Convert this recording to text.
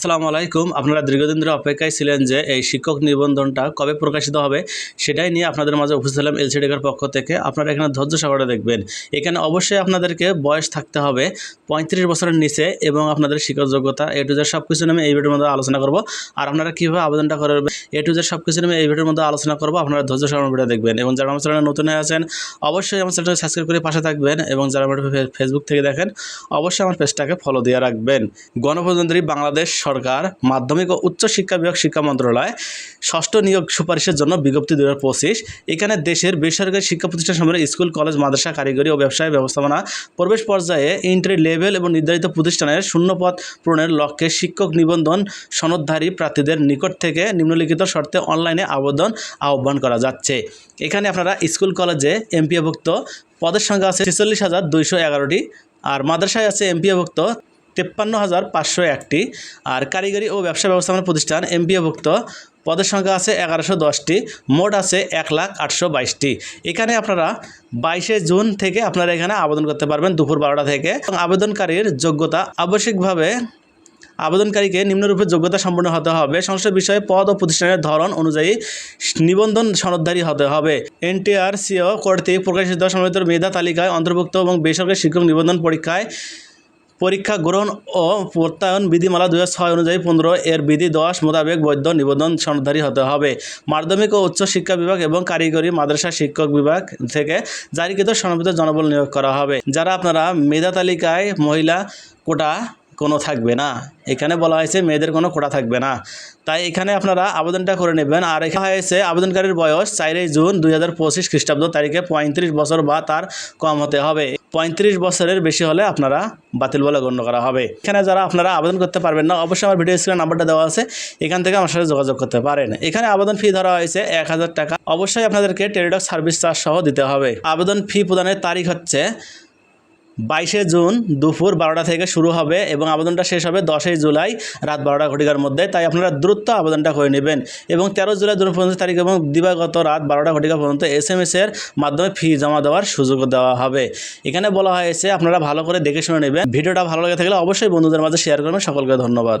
আসসালামু আলাইকুম। আপনারা দীর্ঘদিন ধরে অপেক্ষায় ছিলেন যে এই শিক্ষক নিবন্ধনটা কবে প্রকাশিত হবে, সেটাই নিয়ে আপনাদের মাঝে উপস্থিত হলাম এলসিডিকের পক্ষ থেকে। আপনারা এখানে ধৈর্য সহকারে দেখবেন। এখানে অবশ্যই আপনাদেরকে বয়স থাকতে হবে পঁয়ত্রিশ বছরের নিচে এবং আপনাদের শিক্ষক যোগ্যতা এ টু জেড সব কিছু নিয়ে এই ভিডিওর মধ্যে আলোচনা করব। আর আপনারা কীভাবে আবেদনটা করবেন এ টু জেড সব কিছু নিয়ে এই ভিডিওর মধ্যে আলোচনা করব, আপনারা ধৈর্য সহকারে ভিডিও দেখবেন। এবং যারা আমার চ্যানেলে নতুন হয়ে আছেন, অবশ্যই আমার চ্যানেলটা সাবস্ক্রাইব করে পাশে থাকবেন এবং যারা আমার ফেসবুক থেকে দেখেন, অবশ্যই আমার পেজটাকে ফলো দিয়ে রাখবেন। গণপ্রজাতন্ত্রী বাংলাদেশ সরকার, মাধ্যমিক ও উচ্চ শিক্ষা বিভাগ শিক্ষা মন্ত্রণালয়, ষষ্ঠ নিয়োগ সুপারিশের জন্য বিজ্ঞপ্তি দু হাজার পঁচিশ। এখানে দেশের বেসরকারি শিক্ষা প্রতিষ্ঠান সমূহের স্কুল, কলেজ, মাদ্রাসা, কারিগরি ও ব্যবসায় ব্যবস্থাপনা, প্রবেশ পর্যায়ে ইন্টারি লেভেল এবং নির্ধারিত প্রতিষ্ঠানের শূন্যপদ পূরণের লক্ষ্যে শিক্ষক নিবন্ধন সনদধারী প্রার্থীদের নিকট থেকে নিম্নলিখিত শর্তে অনলাইনে আবেদন আহ্বান করা যাচ্ছে। এখানে আপনারা স্কুল, কলেজে এমপিএভুক্ত পদের সংখ্যা আছে ছেচল্লিশ হাজার দুইশো এগারোটি, আর মাদ্রাসায় আছে এমপিএভুক্ত তেপ্পান্ন হাজার পাঁচশো একটি। আর কারিগরি ও ব্যবসা ব্যবস্থাপনা প্রতিষ্ঠান এমপিএভুক্ত পদের সংখ্যা আছে এগারোশো দশটি। মোট আছে এক লাখ আটশো বাইশটি। এখানে আপনারা বাইশে জুন থেকে আপনারা এখানে আবেদন করতে পারবেন দুপুর বারোটা থেকে। এবং আবেদনকারীর যোগ্যতা আবশ্যিকভাবে আবেদনকারীকে নিম্নরূপে যোগ্যতা সম্পন্ন হতে হবে। সংশ্লিষ্ট বিষয়ে পদ ও প্রতিষ্ঠানের ধরন অনুযায়ী নিবন্ধন সনদধারী হতে হবে। এনটিআরসিও কর্তৃক প্রকাশিত সম্মিলিত মেধা তালিকায় অন্তর্ভুক্ত এবং বেসরকারি শিক্ষক নিবন্ধন পরীক্ষায় পরীক্ষা গ্রহণ ও প্রত্যয়ন বিধিমালা দুই ছয় অনুযায়ী পনেরো এর বিধি দশ মোতাবেক বৈধ নিবন্ধন সনদধারী হতে হবে। মাধ্যমিক ও উচ্চ শিক্ষা বিভাগ এবং কারিগরি মাদ্রাসা শিক্ষক বিভাগ থেকে জারিকৃত সনবিত জনবল নিয়োগ করা হবে। যারা আপনারা মেধা তালিকায় মহিলা কোটা কোনো থাকবে না। এখানে বলা হয়েছে মেয়েদের কোনো কোটা থাকবে না। তাই এখানে আপনারা আবেদনটা করে নেবেন। আর এখানে হয়েছে, আবেদনকারীর বয়স চারই জুন দুই হাজার পঁচিশ খ্রিস্টাব্দ তারিখে পঁয়ত্রিশ বছর বা তার কম হতে হবে। পঁয়ত্রিশ বছরের বেশি হলে আপনারা বাতিল বলে গণ্য করা হবে। এখানে যারা আপনারা আবেদন করতে পারবেন না, অবশ্যই আমার ভিডিও স্ক্রিনে নাম্বারটা দেওয়া আছে। এখান থেকে আমার সাথে যোগাযোগ করতে পারেন। এখানে আবেদন ফি ধরা হয়েছে এক হাজার টাকা। অবশ্যই আপনাদেরকে টেলিডক সার্ভিস চার্জ সহ দিতে হবে। আবেদন ফি প্রদানের তারিখ হচ্ছে বাইশে জুন দুপুর বারোটা থেকে শুরু হবে এবং আবেদনটা শেষ হবে দশই জুলাই রাত বারোটা ঘটিকার মধ্যে। তাই আপনারা দ্রুত আবেদনটা করে নেবেন এবং তেরো জুলাই দু পঞ্চাশ তারিখ এবং দিবাগত রাত বারোটা ঘটিকা পর্যন্ত এস এম এর মাধ্যমে ফি জমা দেওয়ার সুযোগ দেওয়া হবে। এখানে বলা হয়েছে, আপনারা ভালো করে দেখে শুনে নেবেন। ভিডিওটা ভালো লাগে থাকলে অবশ্যই বন্ধুদের মাঝে শেয়ার করবেন। সকলকে ধন্যবাদ।